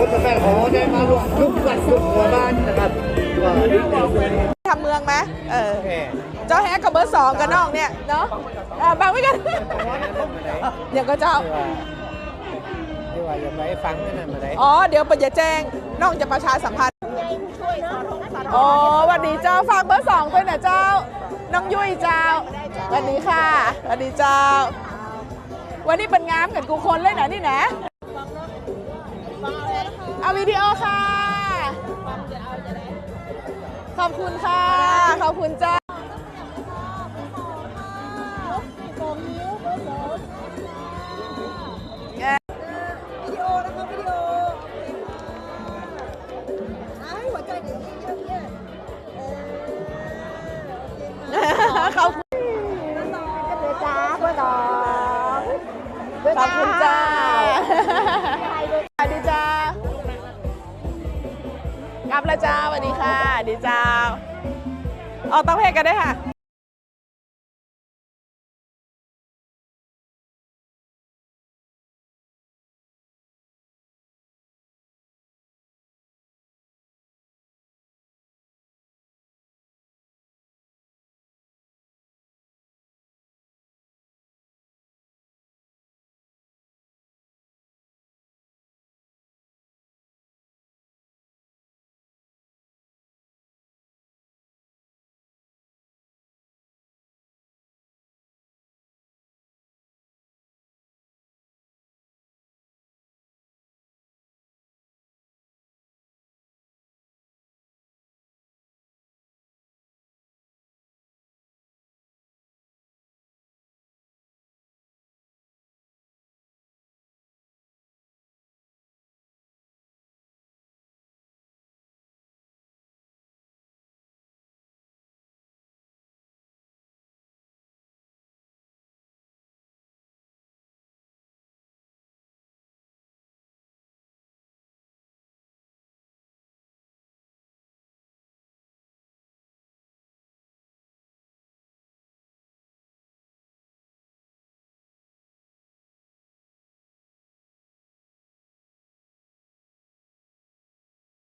คนกาแฟขอได้มาร่ทุกวันทุกบ้านนะครับทำเมืองไหมเออเจ้าแฮกกับเบอร์สองกับน้องเนี่ยเนาะบางไม่กันเดี๋ยวก็เจ้าที่ว่าอย่าไปฟังนั่นมาไหนอ๋อเดี๋ยวปัญญาแจ้งน้องจะประชาสัมพันธ์อ๋อวันนี้เจ้าฝากเบอร์สองด้วยนะเจ้า น้องยุ้ยเจ้าวันนี้ค่ะวันนี้เจ้า วันนี้เป็นงามกันกูคนเลยนะนี่นะ วิดีโอค่ะ ขอบคุณค่ะ ขอบคุณเจ้าวิดีโอนะคะวิดีโอไอ้หัวใจเดี๋ยวนี้เรื่องเนี่ยเออโอเคค่ะขอบคุณน้องก็เลยจ้าเบอร์สองขอบคุณเจ้า นะเจ้าสวัสดีค่ะ ดีเจ้า ออกต้องเพลงกันได้วยค่ะ